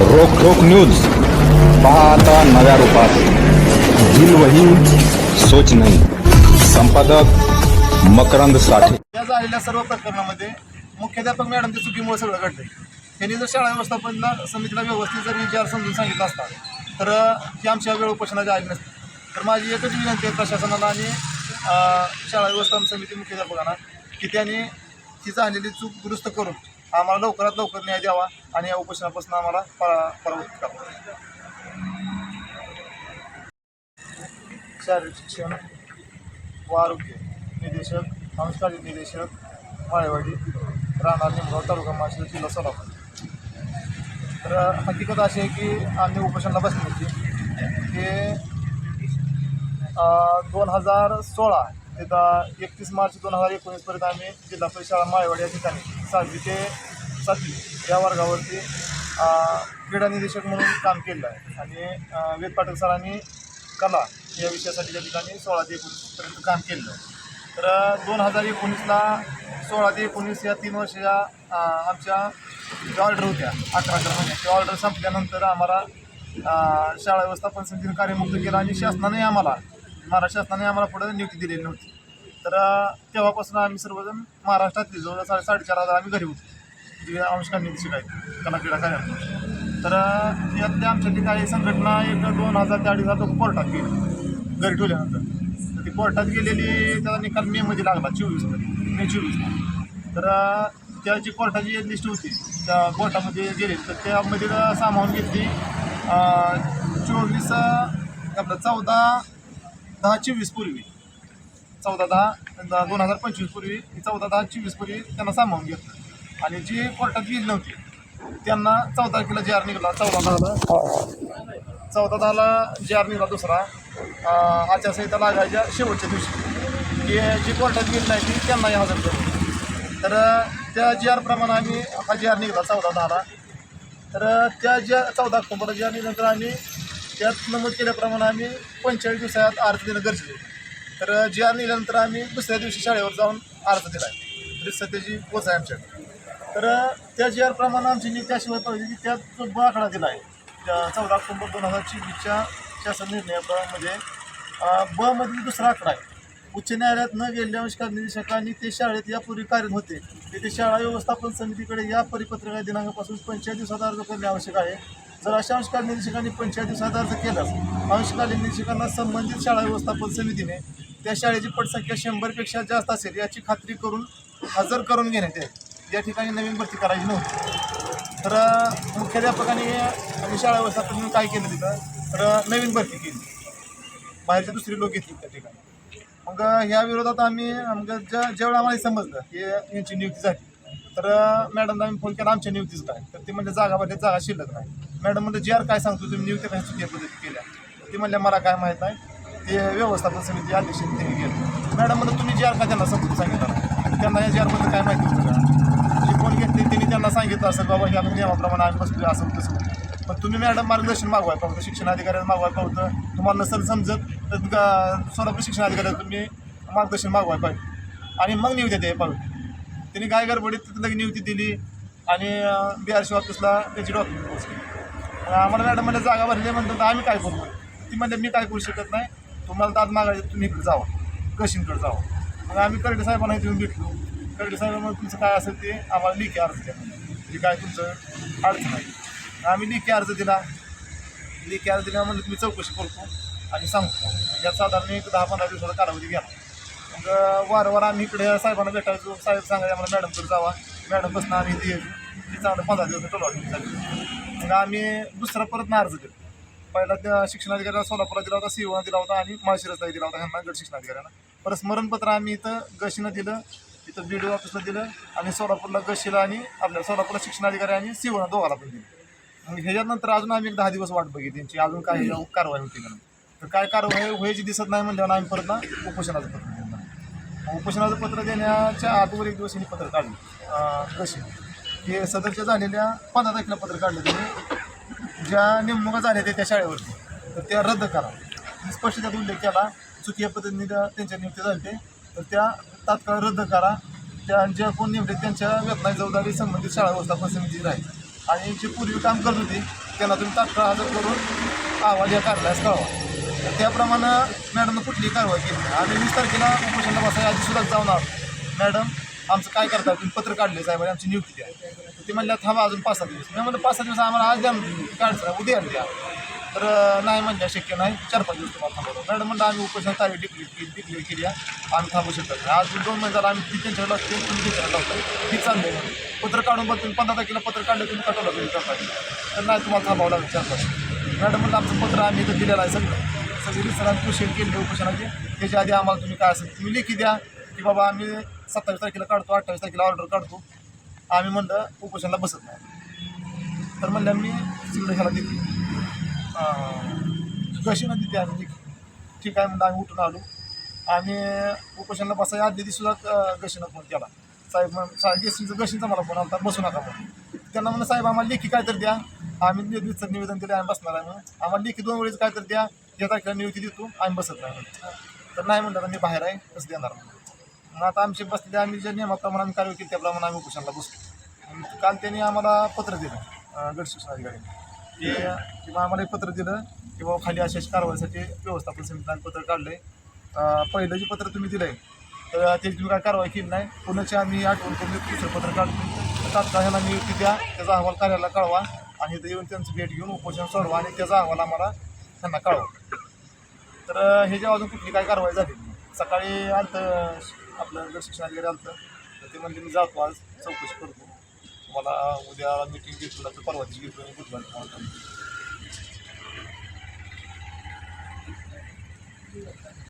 रोख रोख न्यूज. पाहता नव्या रूपात. दिल वही सोच नाही. संपादक मकरंद साठे. या झालेल्या सर्व प्रकरणामध्ये मुख्याध्यापक मॅडमच्या चुकीमुळे सगळं घडलंय त्यांनी जर शाळा व्यवस्थापन समितीला व्यवस्थित जर विचार समजून सांगितला असता तर ती आमच्या वेळ उपोषणाची आली नसती. तर माझी एकच विनंती आहे प्रशासनाला आणि शाळा व्यवस्थापन समिती मुख्याध्यापकांना की त्यांनी ती झालेली चूक दुरुस्त करून आम्हाला लवकरात लवकर न्याय द्यावा आणि या उपोषणापासून आम्हाला परा परावृत्त शारीरिक शिक्षण व आरोग्य निदेशक अंशकालीन निदेशक माळेवाडी राहणार निमगाव तालुका माशिल जिल्हा सोलापूर. तर हकीकत अशी आहे की आम्ही उपोषणाला बसली होती. ते दोन हजार सोळा ते एकतीस मार्च दोन हजार एकोणीसपर्यंत आम्ही जिल्हा परिषद शाळा माळेवाडी या ठिकाणी सहावी ते सातवी या वर्गावरती क्रीडा निदेशक म्हणून काम केलं आहे. आणि वेद पाटील सरांनी कला या विषयासाठी त्या ठिकाणी सोळा ते एकोणीसपर्यंत काम केलं आहे. तर दोन हजार एकोणीसला सोळा ते एकोणीस या तीन वर्षाच्या आमच्या ज्या ऑर्डर होत्या अकरा अकरा महिन्या म्हणजे, त्या ऑर्डर संपल्यानंतर आम्हाला शाळा व्यवस्थापन समितीने कार्यमुक्त केलं आणि शासनाने आम्हाला महाराष्ट्र शासनाने आम्हाला पुढे नियुक्ती दिलेली नव्हती. तर तेव्हापासून आम्ही सर्वजण महाराष्ट्रातले जवळजवळ साडे साडेचार हजार आम्ही घरी होतो. जे अंशकाल निरीक्षक आहेत कला तर अ, यातल्या आमच्यातली काही संघटना एक दोन हजार ते अडीच हजार लोक कोर्टात गेले. घरी ठेवल्यानंतर. तर ती कोर्टात गेलेली त्याचा निकाल मेमध्ये लागला चोवीसमध्ये मे चोवीस तर त्या जी कोर्टाची लिस्ट होती त्या कोर्टामध्ये गेले तर त्यामध्ये सामावून घेतली चोवीस आपलं चौदा दहा चोवीस पूर्वी. चौदा दहा दोन हजार पंचवीस पूर्वी चौदा दहा चोवीस पूर्वी त्यांना सामावून घेतलं. आणि जी कोर्टात गेली नव्हती त्यांना चौदा तारखेला जी आर निघाला चौदा दहाला. चौदा दहाला जी आर निघाला दुसरा आचारसंहिता लागायच्या शेवटच्या दिवशी. की जी कोर्टात गेली नाही ती त्यांनाही हजर करू तर त्या जी आरप्रमाणे आम्ही हा जी आर निघाला चौदा दहाला. तर त्या ज्या चौदा ऑक्टोबरला ज्या निघाल्यानंतर आम्ही त्यात नमूद केल्याप्रमाणे आम्ही पंचेचाळीस दिवसात अर्ज देणं गरजेचं होतं तर जे आर आम्ही दुसऱ्या दिवशी शाळेवर जाऊन अर्ज दिला आहे म्हणजे सध्याची पोच आहे आमच्याकडे. तर त्या जी आरप्रमाणे आमची नियुक्ती अशी पाहिजे की त्यात जो ब आकडा दिला आहे चौदा ऑक्टोबर दोन हजार चोवीसच्या शासन निर्णयामध्ये म्हणजे, ब मधील दुसरा आकडा आहे. उच्च न्यायालयात न गेलेल्या अंशकार निरीक्षकांनी ते शाळेत यापूर्वी कार्यरत होते. तेथे शाळा व्यवस्थापन समितीकडे या परिपत्रका दिनांकापासून पंचेचाळीस दिवसात अर्ज करणे आवश्यक आहे. जर अशा अंशकाल निरीक्षकांनी पंचायत दिवसात अर्ज केल्यास अंशकालीन निरीक्षकांना संबंधित शाळा व्यवस्थापन समितीने त्या शाळेची पटसंख्या शंभरपेक्षा जास्त असेल याची खात्री करून हजर करून घेण्यात येईल. या ठिकाणी नवीन भरती करायची नव्हती. तर मुख्याध्यापकाने आणि शाळा व्यवस्थापन काय केलं तिथं? तर नवीन भरती केली. बाहेरचे दुसरे लोक घेतली त्या ठिकाणी. मग ह्या विरोधात आम्ही मग ज्या जेवढं आम्हाला समजलं की यांची नियुक्ती झाली तर मॅडमला आम्ही फोन केला आमच्या नियुक्तीच काय? तर ते म्हणजे जागा भरल्या जागा शिल्लक नाही. मॅडम म्हणलं जी आर काय सांगतो तुम्ही नियुक्ती काय चुकीच्या पद्धती केल्या. ते म्हणल्या मला काय माहीत नाही. ते व्यवस्थापन समिती अध्यक्ष त्यांनी केलं. मॅडम म्हणलं तुम्ही जी आर का त्यांना समजून सांगितलं त्यांना या जी आरबद्दल काय माहिती होतं का? जे कोण घेतले त्यांनी त्यांना सांगितलं असेल बाबा ह्या नियमाप्रमाणे आम्ही बसलो असं तसं होतं. पण तुम्ही मॅडम मार्गदर्शन मागवाय पाहतं शिक्षण अधिकाऱ्याला मागवाय पाहतं तुम्हाला नसेल समजत तर गा- सोलापूर शिक्षण अधिकाऱ्याला तुम्ही मार्गदर्शन मागवाय पाहिजे. आणि मग नियुक्ती द्यायला पाहिजे. त्यांनी काय गडबडीत तिथं नियुक्ती दिली आणि बी आर सी ऑफिसला त्याची डॉक्युमेंट पोहोचली. आम्हाला मॅडम म्हणजे जागा भरली म्हणतात तर आम्ही काय करू? ती म्हणजे मी काय करू शकत नाही. तुम्हाला दाद मागायचं तुम्ही इकडे जावा. कशींकडे जावा. मग आम्ही करडे साहेबांना तुम्ही भेटलो. करडे साहेबांना तुमचं काय असेल ते आम्हाला लिखी अर्ज द्या. म्हणजे काय तुमचं अडचण आहे. आम्ही लिखी अर्ज दिला. लिखी अर्ज दिला म्हणजे तुम्ही चौकशी करतो आणि सांगतो. यात साधारण एक दहा पंधरा दिवसाचा कालावधी घ्या मग वारंवार आम्ही इकडे साहेबांना भेटायचो. साहेब सांगायचे आम्हाला मॅडमकडे जावा. मॅडमपासून आम्ही इथे यायचो चांगलं पंधरा दिवस टोलवाडी झाली मग आम्ही दुसरा परत ना अर्ज दिला पहिला त्या शिक्षणाधिकाऱ्याला सोलापूरला दिला होता सीओला दिला होता आणि माळशिरसला दिला होता ह्यांना गट शिक्षणाधिकाऱ्यांना. परत स्मरणपत्र आम्ही इथं गशीनं दिलं इथं बी डी ऑफिसला दिलं आणि सोलापूरला गशीला आणि आपल्या सोलापूरला शिक्षणाधिकारी आणि सीओला दोघाला पण दिलं. मग ह्याच्यानंतर अजून आम्ही एक दहा दिवस वाट बघितली त्यांची अजून काय कारवाई होती का नाही. तर काय कारवाई व्हायची दिसत नाही म्हणल्यावर आम्ही परत ना उपोषणाचं पत्र दिलं उपोषणाचं पत्र देण्याच्या अगोदर एक दिवस यांनी पत्र काढलं अं, कशी हे सदरच्या झालेल्या पंधरा तारखेला पत्र काढलं त्यांनी ज्या नेमणुका झाल्या त्या त्या शाळेवरती. तर त्या रद्द करा. मी स्पष्ट त्यात उल्लेख केला. चुकीच्या पद्धतीने त्यांच्या नियुक्ती झाली तर त्या तात्काळ रद्द करा. त्या ज्या कोण निवडले त्यांच्या वेतनाची जबाबदारी संबंधित शाळा व्यवस्थापन समिती राहील. आणि जे पूर्वी काम करत होती त्यांना तुम्ही तात्काळ हजर करून अहवाल या काढल्यास कळवा त्याप्रमाणे मॅडमनं कुठलीही कारवाई केली आणि आम्ही वीस तारखेला उपोषणला बसायला आधी सुद्धा जाऊन आहोत मॅडम आमचं काय करता तुम्ही? पत्र काढले साहेबांनी आमची नियुक्ती द्या. ते म्हणल्या थांबा अजून पाच सहा दिवस. मी म्हणलं पाच सहा दिवस आम्हाला आज द्या काढ उद्या द्या. तर नाही म्हणजे शक्य नाही. चार पाच दिवस तुम्हाला थांबवतो. मॅडम म्हणलं आम्ही उपोषण तारीख डिक्लेअर केली डिक्लेअर केली आम्ही थांबू शकत नाही. आज दोन महिने झाला आम्ही ती त्यांच्याकडे लागतो तुम्ही त्यांच्याकडे लावतो ती चाललंय पत्र काढून बघ तुम्ही पंधरा तारखेला पत्र काढलं तुम्ही कटवलं तुम्ही करताय तर नाही तुम्हाला थांबावं लागेल चार पाच मॅडम म्हणलं आमचं पत्र आम्ही इथं दिलेलं आहे सगळं. सगळी सरांनी क्वेश्चन केले उपोषणाचे. त्याच्या आधी आम्हाला तुम्ही काय असेल तुम्ही लेखी द्या की बाबा आम्ही सत्तावीस तारखेला काढतो अठ्ठावीस तारखेला ऑर्डर काढतो. आम्ही म्हणलं उपोषणाला बसत नाही. तर म्हणलं मी तिकडे ह्याला देते. कशी देते आम्ही ठीक आहे म्हणलं आम्ही उठून आलो. आम्ही उपोषणाला बसायच्या आधी दिवशी सुद्धा गशीनं फोन केला. साहेब म्हण- साहेब गेसीचं गशींचा मला फोन आला बसू नका म्हणून. त्यांना म्हणलं साहेब आम्हाला लेखी काय तर द्या. आम्ही निवेदन निवेदन दिलं आम्ही बसणार आहे म्हणून. आम्हाला लेखी दोन वेळेस काय तर द्या. या तारखेला नियुक्ती देतो आम्ही बसत नाही म्हणून. तर नाही म्हणलं मी बाहेर आहे कसं देणार म्हणून मग आता आमची बसलेली आम्ही ज्या नियमाप्रमाणे आम्ही कार्यवाही केली त्याप्रमाणे आम्ही उपोषणाला बसलो. आणि काल त्यांनी आम्हाला पत्र दिलं अं, गट शिक्षण अधिकाऱ्यांनी. की किंवा आम्हाला एक पत्र दिलं की बाबा खाली अशा कारवाईसाठी व्यवस्थापन समितीने पत्र काढलंय. आहे पहिलं जे पत्र तुम्ही दिलंय तर त्याची तुम्ही काय कारवाई केली नाही. पुण्याची आम्ही आठवण करून दुसरं पत्र काढतो तात्काळ ह्याला नियुक्ती द्या त्याचा अहवाल कार्याला कळवा आणि इथं येऊन त्यांचं भेट घेऊन उपोषण सोडवा आणि त्याचा अहवाल आम्हाला त्यांना कळवा. तर हे जेव्हा अजून कुठली काय कारवाई झाली सकाळी आलं आपलं गट शिक्षण अधिकारी आलं तर ते म्हणजे मी जातो आज चौकशी करतो. मला उद्या मीटिंग घेतो तर परवा घेतो बुधवारी